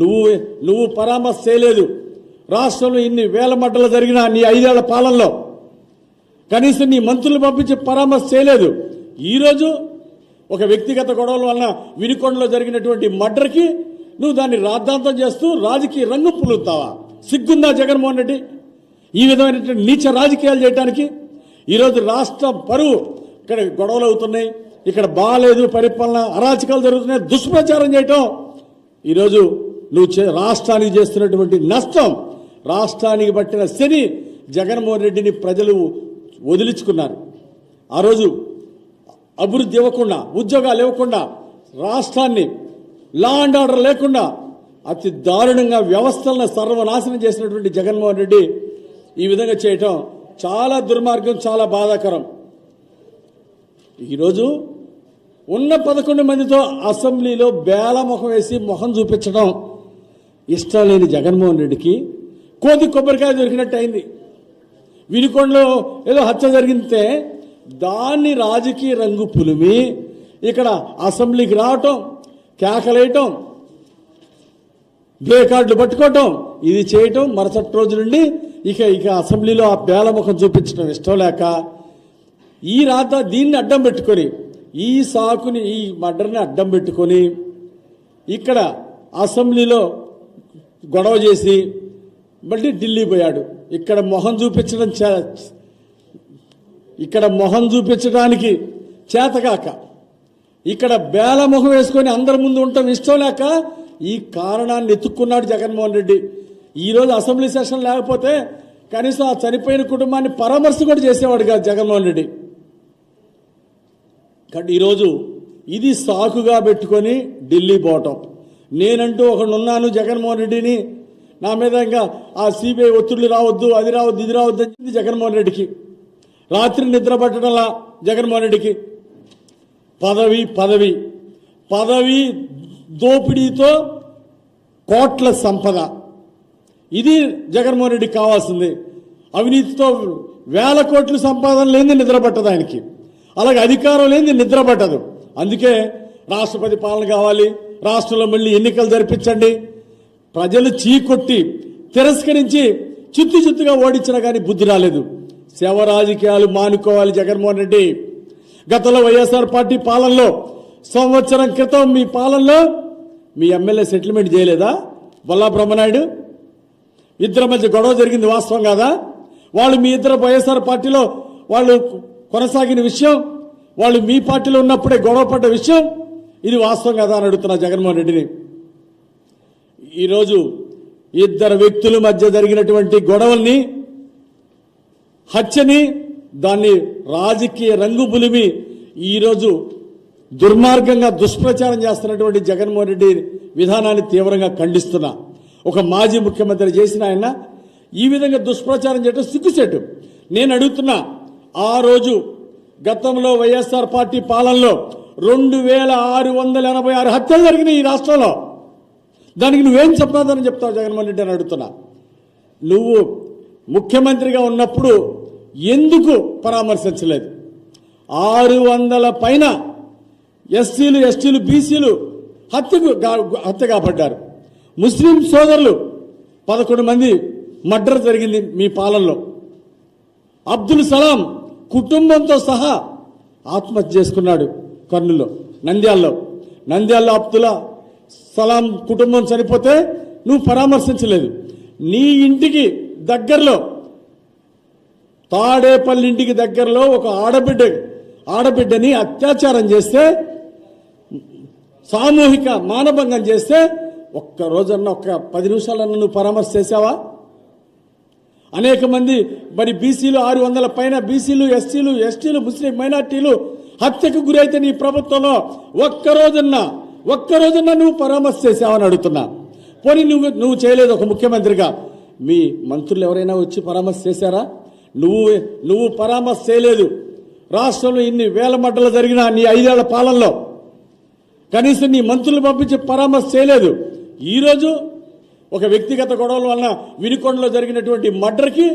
నువ్వు నువ్వు పరామర్శ చేయలేదు రాష్ట్రంలో ఇన్ని వేల మట్టలు జరిగిన నీ ఐదేళ్ళ పాలనలో కనీసం నీ మంత్రులు పంపించి పరామర్శ చేయలేదు ఈరోజు ఒక వ్యక్తిగత గొడవల వలన వినికొండలో జరిగినటువంటి మర్డర్కి నువ్వు దాన్ని రాద్ధాంతం చేస్తూ రాజకీయ రంగు పులుతావా సిగ్గుందా జగన్మోహన్ రెడ్డి? ఈ విధమైనటువంటి నీచ రాజకీయాలు చేయడానికి ఈరోజు రాష్ట్ర పరువు ఇక్కడ గొడవలు అవుతున్నాయి. ఇక్కడ బాగాలేదు పరిపాలన అరాచకాలు జరుగుతున్నాయి. దుష్ప్రచారం చేయటం. ఈరోజు నువ్వు చే- రాష్ట్రానికి చేస్తున్నటువంటి నష్టం రాష్ట్రానికి పట్టిన శని జగన్మోహన్ రెడ్డిని ప్రజలు వదిలించుకున్నారు. ఆ రోజు అభివృద్ధి ఇవ్వకుండా ఉద్యోగాలు ఇవ్వకుండా రాష్ట్రాన్ని లా అండ్ ఆర్డర్ లేకుండా అతి దారుణంగా వ్యవస్థలను సర్వనాశనం చేసినటువంటి జగన్మోహన్ రెడ్డి ఈ విధంగా చేయటం చాలా దుర్మార్గం చాలా బాధాకరం. ఈరోజు ఉన్న పదకొండు మందితో అసెంబ్లీలో బేలముఖం వేసి ముఖం చూపించడం ఇష్టం లేని జగన్మోహన్ రెడ్డికి కోతి కొబ్బరికాయ దొరికినట్టు అయింది. వినికొండలో ఏదో హత్య జరిగితే దాన్ని రాజకీయ రంగు పులిమి ఇక్కడ అసెంబ్లీకి రావటం కేకలేయటం బ్లే కార్డులు పట్టుకోవటం ఇది చేయటం మరుసటి రోజు నుండి ఇక ఇక అసెంబ్లీలో ఆ బేలముఖం చూపించడం ఇష్టం లేక ఈ రాత దీన్ని అడ్డం పెట్టుకొని ఈ సాకుని ఈ మర్డర్ని అడ్డం పెట్టుకొని ఇక్కడ అసెంబ్లీలో గొడవ చేసి మళ్ళీ ఢిల్లీ పోయాడు. ఇక్కడ మొహం చూపించడం చే- ఇక్కడ మొహం చూపించడానికి చేతగాక ఇక్కడ బేల మొహం వేసుకొని అందరి ముందు ఉండటం ఇష్టం లేక ఈ కారణాన్ని ఎత్తుక్కున్నాడు జగన్మోహన్ రెడ్డి. ఈరోజు అసెంబ్లీ సెషన్ లేకపోతే కనీసం ఆ చనిపోయిన కుటుంబాన్ని పరామర్శ కూడా చేసేవాడు కాదు జగన్మోహన్ రెడ్డి. కాబట్టి ఈరోజు ఇది సాకుగా పెట్టుకొని ఢిల్లీ పోవటం. నేనంటూ ఒకడున్నాను జగన్మోహన్ రెడ్డిని. నా మీద ఇంకా ఆ సిబిఐ ఒత్తిళ్ళు రావద్దు అది రావద్దు ఇది రావద్దు అని జగన్మోహన్ రెడ్డికి. రాత్రి నిద్ర పట్టడంలా జగన్మోహన్ రెడ్డికి. పదవి పదవి. పదవి దోపిడీతో కోట్ల సంపద. ఇది జగన్మోహన్ రెడ్డికి కావాల్సింది. అవినీతితో వేల కోట్లు సంపాదన లేని నిద్ర పట్టదు ఆయనకి. అలాగే అధికారం లేని నిద్ర పట్టదు. అందుకే రాష్ట్రపతి పాలన కావాలి. రాష్ట్రంలో మళ్ళీ ఎన్నికలు జరిపించండి. ప్రజలు చీకొట్టి తిరస్కరించి చిత్తు చిత్తుగా ఓడించినా కానీ బుద్ధి రాలేదు. సేవ రాజకీయాలు మానుకోవాలి జగన్మోహన్ రెడ్డి. గతంలో వైఎస్ఆర్ పార్టీ పాలనలో సంవత్సరం క్రితం మీ పాలనలో మీ ఎమ్మెల్యే సెటిల్మెంట్ చేయలేదా? బొల్లా బ్రహ్మనాయుడు? ఇద్దరి మధ్య గొడవ జరిగింది వాస్తవం కాదా? వాళ్ళు మీ ఇద్దరు వైఎస్ఆర్ పార్టీలో వాళ్ళు కొనసాగిన విషయం వాళ్ళు మీ పార్టీలో ఉన్నప్పుడే గొడవ పడ్డ విషయం ఇది వాస్తవం కదా అని అడుగుతున్నా జగన్మోహన్ రెడ్డిని. ఈరోజు ఇద్దరు వ్యక్తుల మధ్య జరిగినటువంటి గొడవల్ని హత్యని దాన్ని రాజకీయ రంగు పులిమి ఈరోజు దుర్మార్గంగా దుష్ప్రచారం చేస్తున్నటువంటి జగన్మోహన్ రెడ్డి విధానాన్ని తీవ్రంగా ఖండిస్తున్నా. ఒక మాజీ ముఖ్యమంత్రి చేసిన ఆయన ఈ విధంగా దుష్ప్రచారం చేయడం సిగ్గుచెట్టు నేను అడుగుతున్నా ఆ రోజు గతంలో వైఎస్ఆర్ పార్టీ పాలనలో రెండు వేల ఆరు వందల ఎనభై ఆరు హత్యలు జరిగినాయి ఈ రాష్ట్రంలో. దానికి నువ్వేం చెప్పాదని చెప్తావు జగన్మోహన్ రెడ్డి అని అడుగుతున్నా. నువ్వు ముఖ్యమంత్రిగా ఉన్నప్పుడు ఎందుకు పరామర్శించలేదు? ఆరు వందల పైన ఎస్సీలు ఎస్టీలు బీసీలు హత్యకు హత్య కాబడ్డారు ముస్లిం సోదరులు పదకొండు మంది మర్డర్ జరిగింది మీ పాలనలో. అబ్దుల్ సలాం కుటుంబంతో సహా ఆత్మహత్య చేసుకున్నాడు. కర్నూలులో నంద్యాలలో. నంద్యాలలో ఆప్తుల సలాం కుటుంబం చనిపోతే నువ్వు పరామర్శించలేదు. నీ ఇంటికి దగ్గరలో తాడేపల్లి ఇంటికి దగ్గరలో ఒక ఆడబిడ్డ ఆడబిడ్డని అత్యాచారం చేస్తే సామూహిక మానభంగం చేస్తే ఒక్క రోజన్న ఒక్క పది నిమిషాలన్నా నువ్వు పరామర్శ చేసావా అనేక మంది మరి బీసీలు ఆరు వందల పైన బీసీలు ఎస్సీలు ఎస్టీలు ముస్లిం మైనార్టీలు హత్యకు గురైతే నీ ప్రభుత్వంలో ఒక్క రోజున్నా ఒక్క రోజున్నా నువ్వు పరామర్శ చేసావని అడుగుతున్నా. పోనీ నువ్వు నువ్వు చేయలేదు ఒక ముఖ్యమంత్రిగా. మీ మంత్రులు ఎవరైనా వచ్చి పరామర్శ చేశారా? నువ్వు నువ్వు పరామర్శ చేయలేదు. రాష్ట్రంలో ఇన్ని వేల మడ్డలు జరిగిన నీ ఐదేళ్ళ పాలనలో కనీసం నీ మంత్రులు పంపించి పరామర్శ చేయలేదు. ఈరోజు ఒక వ్యక్తిగత గొడవల వలన వినికొండలో జరిగినటువంటి మర్డర్కి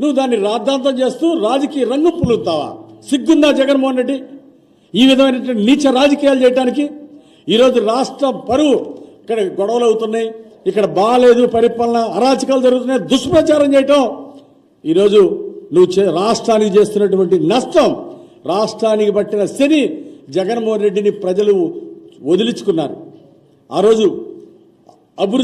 నువ్వు దాన్ని రాద్ధాంతం చేస్తూ రాజకీయ రంగు పులుతావా? సిగ్గుందా జగన్మోహన్ రెడ్డి? ఈ విధమైనటువంటి నీచ రాజకీయాలు చేయడానికి ఈరోజు రాష్ట్ర పరువు ఇక్కడ గొడవలు అవుతున్నాయి. ఇక్కడ బాగాలేదు పరిపాలన అరాచకాలు జరుగుతున్నాయి. దుష్ప్రచారం చేయటం ఈరోజు నువ్వు రాష్ట్రానికి చేస్తున్నటువంటి నష్టం. రాష్ట్రానికి పట్టిన శని జగన్మోహన్ రెడ్డిని ప్రజలు వదిలించుకున్నారు. ఆ రోజు అభివృద్ధి